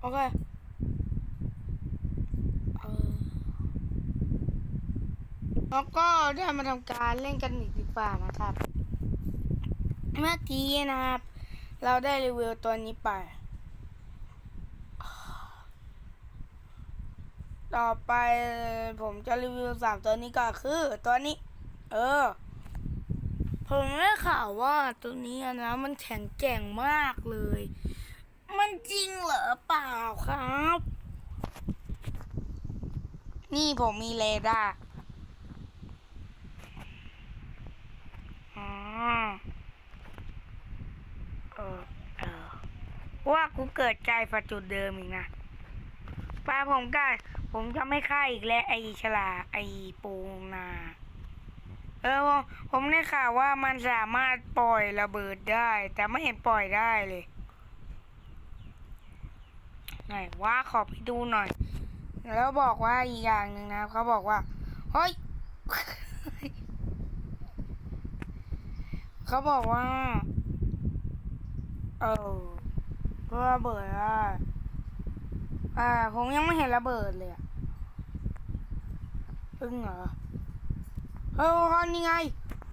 โอเคเออแล้วก็ได้มาทำการเล่นกันอีกดีกว่านะครับ เมื่อกี้นะครับ เราได้รีวิวตัวนี้ไป ต่อไปผมจะรีวิวสามตัวนี้ก็คือตัวนี้ เออ ผมได้ข่าวว่าตัวนี้นะมันแข็งแกร่งมากเลย มันจริงเหรอเปล่าครับ นี่ผมมีเรดาร์อ๋อเออเออว่ากูเกิดใจฝัจุดเดิมอีกนะป้าผมก็ผมจะไม่ฆ่าอีกแล้ว ไอฉลาไอปูนา เออ ผมได้ข่าวว่ามันสามารถปล่อยระเบิดได้ แต่ไม่เห็นปล่อยได้เลย ไหนว่าขอไปดูหน่อย แล้วบอกว่าอีกอย่างหนึ่งนะเขาบอกว่าเฮ้ยเขาบอกว่า เออระเบิดอะอ่าผมยังไม่เห็นระเบิดเลยอะอึ้งเหรอเฮ้ยนี่ไง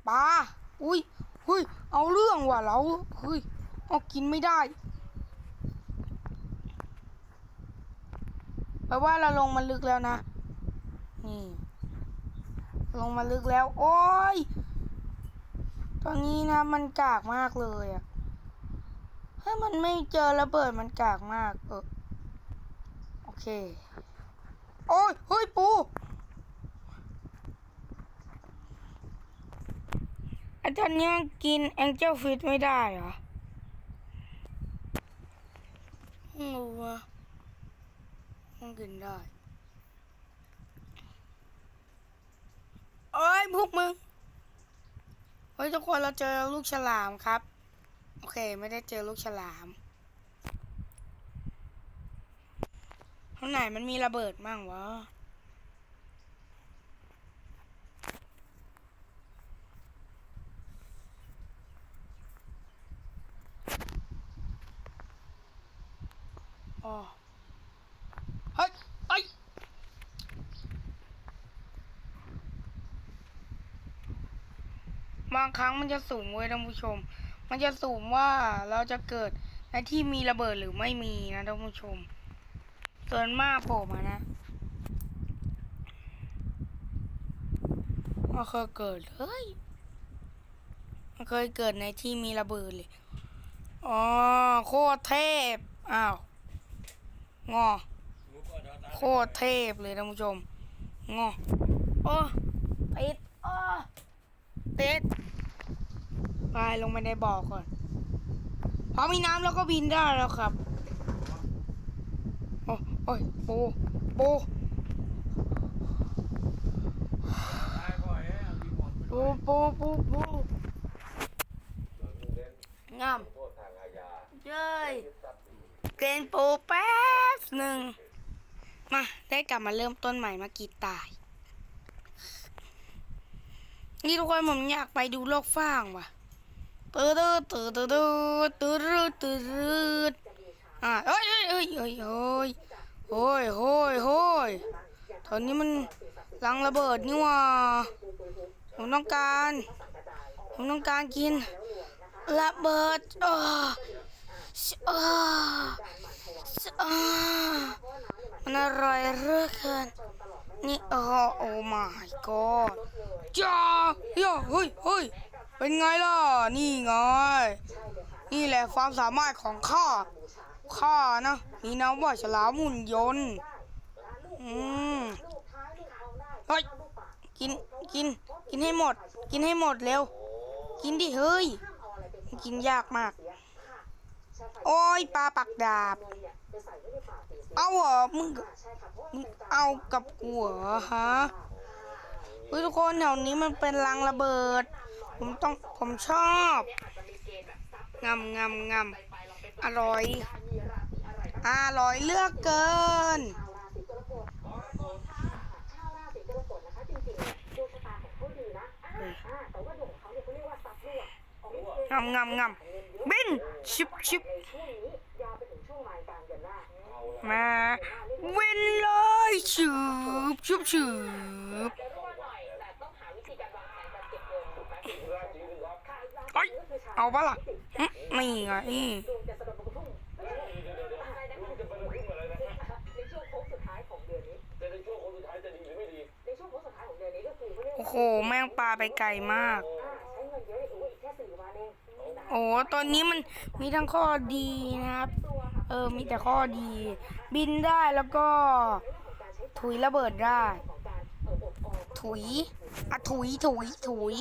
ปลาอุ้ยเฮ้ยเอาเรื่องว่ะเราเฮ้ยเอากินไม่ได้ แปลว่าเราลงมาลึกแล้วนะ นี่ ลงมาลึกแล้ว โอ้ย ตอนนี้นะมันกากมากเลยอะถ้ามันไม่เจอระเบิดมันกากมาก เออ โอเค โอ้ย เฮ้ยปูไอ้ตอนนี้กินแองเจิลฟิตไม่ได้เหรอไม่รู้ว่ามันกินได้เอ้ยพวกมึงเฮ้ยทุกคนเราเจอลูกฉลามครับ โอเคไม่ได้เจอลูกฉลามข้างไหนมันมีระเบิดมั่งวะอ๋อเฮ้ยไอ้ยบางครั้งมันจะสูงเว้ยท่านผู้ชม มันจะสูงว่าเราจะเกิดในที่มีระเบิดหรือไม่มีนะท่านผู้ชม ส่วนมากผมอะนะไม่เคยเกิดเลยไม่เคยเกิดในที่มีระเบิดเลย อ๋อโคตรเทพ อ้าว งอ โคตรเทพเลยท่านผู้ชม งอ โอ้ติดอ้ติด ไปลงไปในบ่อก่อน พอมีน้ำแล้วก็บินได้แล้วครับ โอ้โอ้ยปูปูปูปูปูปูงามเย้ยเกรนปูแป๊บหนึ่ง มา ได้กลับมาเริ่มต้นใหม่มากีตาย นี่ทุกคนผมอยากไปดูโลกฟ้างว่ะ ตืดตืดตืดตืดตืดตืดตืดอ่าเอ้ยเอ้ยเอ้ยเอ้ยเอ้ยโอ้ยโอ้ยโอ้ยตอนนี้มันลังระเบิดนี่ว่าผมต้องการ ผมต้องการกิน ระเบิดอ่าอ่าอ่ามันอร่อยเหลือเกินนี่โอ้โอ้ my god จ้าโย่เฮ้ยเฮ้ย เป็นไงล่ะ นี่ไง นี่แหละความสามารถของข้า ข้านะมีนามว่าฉลามหุ่นยนต์ อืมเฮ้ย กิน กิน กินให้หมด กินให้หมดเร็ว กินดิเฮ้ย กินยากมาก โอ้ยปลาปักดาบ เอาเหรอ มึง มึงเอากับกูเหรอฮะเฮ้ยทุกคนแถวนี้มันเป็นรังระเบิด ผมต้องผมชอบงำงำงำอร่อย อร่อยเลือกเกินงำงำงำบินชิบชิบชืบชุบชืบ เอาปะล่ะนี่ไงโอ้โห แม่งปลาไปไกลมาก โอ้ตอนนี้มันมีทั้งข้อดีนะครับ เออ มีแต่ข้อดี บินได้แล้วก็ ถุยระเบิดได้ ถุยอะถุยถุยถุย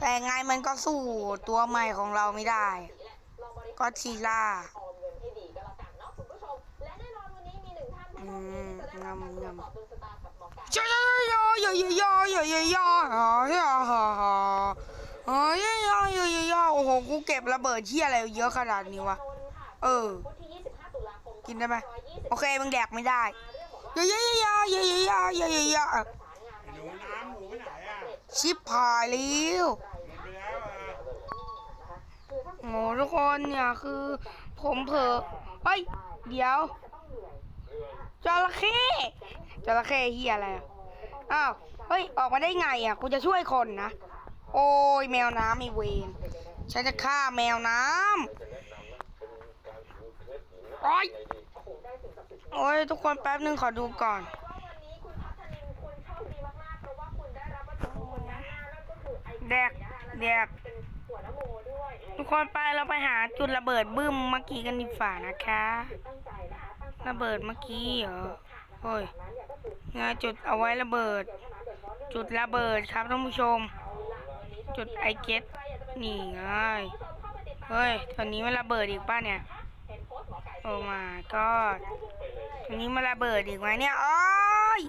แต่ไงมันก็สู้ตัวใหม่ของเราไม่ได้แหละองบริหารก็ชีล่าออมเงินให้ดีก็แล้วกันเนาะคุณผู้ชมและแน่นอนวันนี้มีหนึ่งท่านผู้โชคดีที่จะได้รับการตรวจสอบดวงชะตากับหมอไก่ยอยอยอยอยอยอยอยอยอยอโอ้โหกูเก็บระเบิดที่อะไรเยอะขนาดนี้วะเออพุธที่25ตุลาคมกินได้ไหม2520โอเคมึงแดกไม่ได้มาเรื่องบอกว่าอยอยอยอยอยอยอยอยประสานงานหนูน้ำหนูไปไหนอ่ ชิบหายแล้วมันไปแล้วโอ้ทุกคนเนี่ยคือ ผมเผลอเฮ้ย เดี๋ยวจระเข้จระเข้เฮียอะไรอะอ้าวเฮ้ย ออกมาได้ไงอะกูจะช่วยคนนะ โอ้ยแมวน้ำไอเวนฉันจะฆ่าแมวน้ำโอ้ยโอ้ยทุกคนแป๊บนึงขอดูก่อน แดกแดกทุกคนไปเราไปหาจุดระเบิดบึ้มเมื่อกี้กันดีฝ่านะคะ ระเบิดเมื่อกี้เหรอโอ้ยงาจุดเอาไว้ระเบิด จุดระเบิดครับท่านผู้ชม จุดไอเก็ตนี่ไงเฮ้ยตอนนี้มันระเบิดอีกป้ะเนี่ยโอ้มาก็ตอนนี้มันระเบิดอีกไหมเนี่ยโอ้ย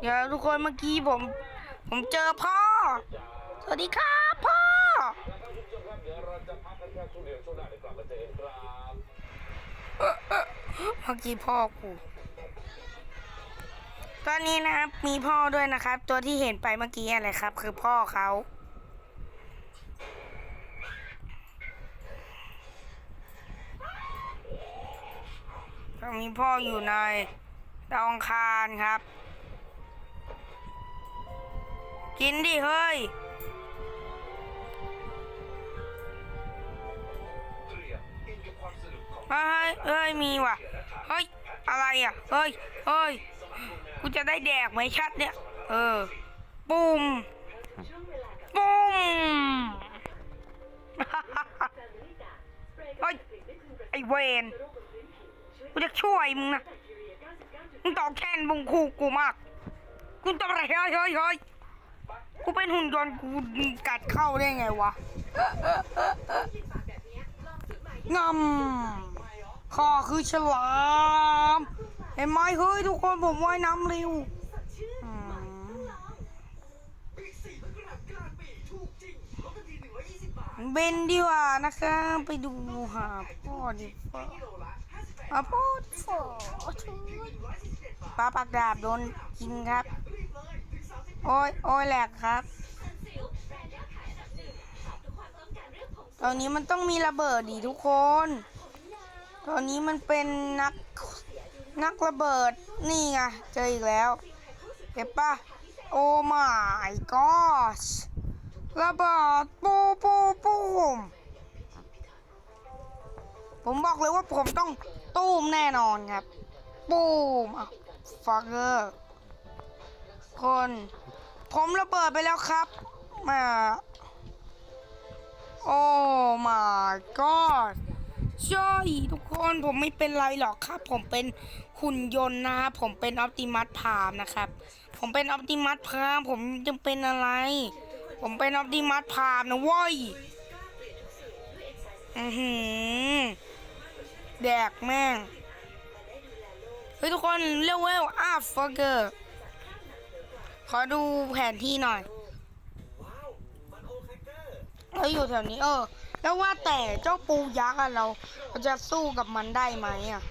เดี๋ยวทุกคนเมื่อกี้ผม ผมเจอพ่อ สวัสดีครับพ่อ เมื่อกี้พ่อกูตอนนี้นะครับ มีพ่อด้วยนะครับ ตัวที่เห็นไปเมื่อกี้อะไรครับ คือพ่อเขามีพ่ออยู่ในดาวองคารครับ กินดิเฮ้ย เฮ้ยเฮ้ย มีว่ะ เฮ้ย อะไรอะ เฮ้ย เฮ้ย กูจะได้แดกไหมชัดเนี่ย เออ ปุ้มปุ้มเฮ้ย ไอเวนกูจะช่วยมึงนะ มึงตอบแทนบุงคูกูมากกูทำอะไรเฮ้ยเฮ้ยเฮ้ย เป็นหุ่นยนต์กูกัดเข้าได้ไงวะงำข้อคือฉลาม เห็นไหมเฮ้ยทุกคนผมว่ายน้ำเร็วเบนดีกว่านะคะไปดูหาพ่อดีกว่าหาพ่อดปลาปากดาบโดนกินครับ โอ้ยโอ้ยแหลกครับ ตอนนี้มันต้องมีระเบิดดีทุกคน ตอนนี้มันเป็นนักนักระเบิดนี่ไงเจออีกแล้วเห็นปะโอ้ my god ระเบิดปูปูปูมผมบอกเลยว่าผมต้องตูมแน่นอนครับ ปูมอะฟักเกอร์คน ผมระเบิดไปแล้วครับมาโอ้ my god ช่ทุกคนผมไม่เป็นไรหรอกครับ ผมเป็นหุ่นยนต์นะครับผมเป็นออ t ติมัสพามนะครับ ผมเป็นออ t ติมัสพามผมจะเป็นอะไร ผมเป็นออ t ติมัสพามนะว้ยอือหือแดกแม่งเฮ้ยทุกคนเรียกว่าอาฟเกอร์ ขอดูแผนที่หน่อยเราอยู่แถวนี้เออ แล้วว่าแต่เจ้าปูยักษ์อะเราเราจะสู้กับมันได้ไหมอะ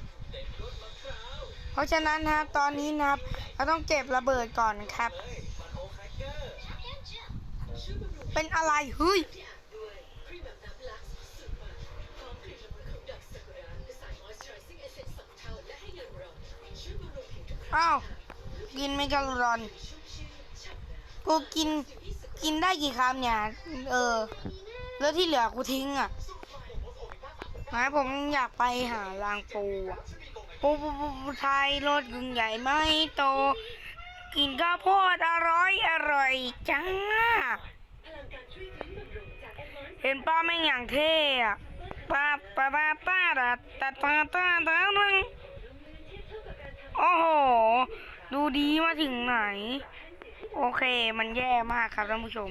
เพราะฉะนั้นนะครับตอนนี้นะครับ เราต้องเก็บระเบิดก่อนนะครับ เป็นอะไรเฮ้ยอ้าวกินเมกาโลดอน กูกินกินได้กี่คำเนี่ย เออ แล้วที่เหลือกูทิ้งอะหมายผมอยากไปหารางปูอะปูปูปูปูไทยรถยุงใหญ่ไม่โต กินข้าวโพดอร่อยอร่อยจังอะเห็นป้าแม่งอย่างเท่อะป้าป้าป้าป้าตัดตัดป้าป้าตัดมึงโอ้โห ดูดีมาถึงไหน โอเคมันแย่มากครับท่านผู้ชม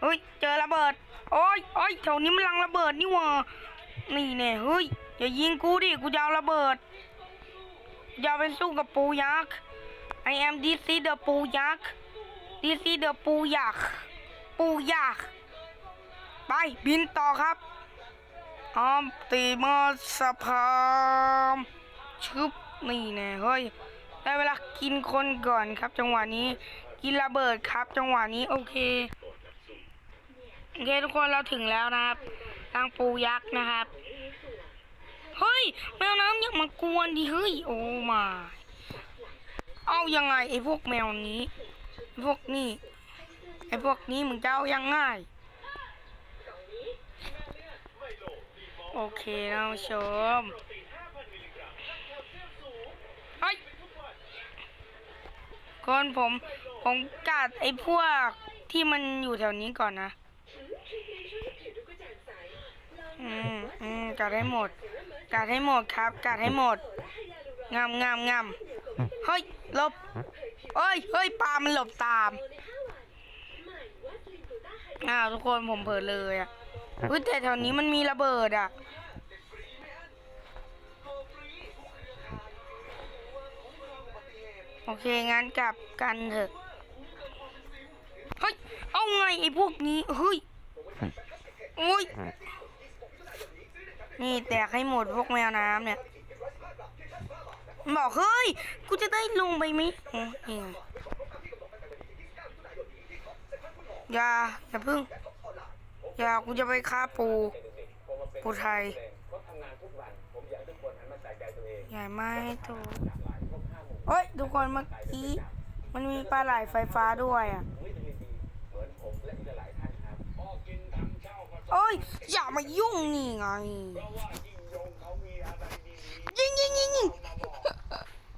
เฮ้ยเจอระเบิด โอ้ยโอ้ยแถวนี้มันรังระเบิดนี่หว่านี่แน่เฮ้ยอย่ายิงกูดิกูจะเอาระเบิดจะเอาไปสู้กับปูยักษ์ I am this is the ปูยักษ์ this is the ปูยักษ์ปูยักษ์ไปบินต่อครับออมตีมอสพามชึบนี่แน่เฮ้ยได้เวลากินคนก่อนครับจังหวะนี้ กินระเบิดครับ จังหวะนี้โอเคโอเคทุกคนเราถึงแล้วนะครับทางปูยักษ์นะครับเฮ้ยแมวน้ำอย่ามากวนดิเฮ้ยโอ้มาเอายังไงไอ้พวกแมวนี้พวกนี้ไอ้พวกนี้มึงจะเอายังไงโอเคท่านผู้ชมเฮ้ยคนผม ผมกัดไอ้พวกที่มันอยู่แถวนี้ก่อนนะ อืมอืมกัดให้หมด กัดให้หมดครับ กัดให้หมด งามงามงามเฮ้ยหลบเฮ้ยเฮ้ยปลามันหลบตาม อ้าวทุกคนผมเผลอเลยอะเฮ้ยแต่แถวนี้มันมีระเบิดอะโอเค งั้นกลับกันเถอะ เฮ้ย เอาไงไอ้พวกนี้ เฮ้ย โอ้ย นี่แตกให้หมดพวกแมวน้ำเนี่ย บอกเฮ้ย กูจะได้ลงไปไหมโอ้ยนี่ไงอย่าอย่าพึ่ง อย่ากูจะไปฆ่าปูปูไทยเขาทำงานทุกวันผมอยากให้ทุกคนหันมาใส่ใจตัวเองใหญ่ไม่ถูกเฮ้ย ทุกคนเมื่อกี้ มันมีปลาไหลไฟฟ้าด้วยอะ ผมและอีกหลายท่านครับพ่อกินทำเช่าก็เอ้ยอย่ามายุ่งนี่ไง เพราะว่ายิ่งยงเขามีอะไรดียิงยิงยิงยิงๆมาบอก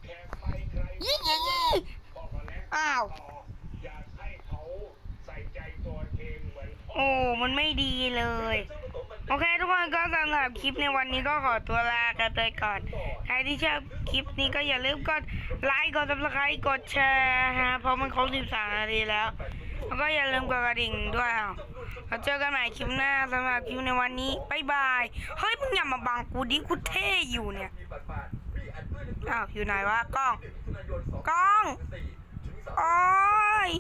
แขกไปใครยิงยิงยิงบอกมาแล้วอ้าว ต่ออยากให้เขาใส่ใจตัวเองเหมือนพ่อ โอ้ มันไม่ดีเลย โอเค ทุกคนก็สำหรับคลิปในวันนี้ก็ขอตัวลากันไปก่อน ใครที่ชอบคลิปนี้ก็อย่าลืมกดไลค์ กด subscribe กดแชร์ฮะเพราะมันครบ13นาทีแล้ว แล้วก็อย่าลืมกดกระดิ่งด้วยอะเราเจอกันใหม่คลิปหน้าสำหรับคลิปในวันนี้บายบาย เฮ้ยมึงอย่ามาบังกูดิกูเท่อยู่เนี่ย อ้าวอยู่ไหนวะกล้อง กล้อง โอ้ย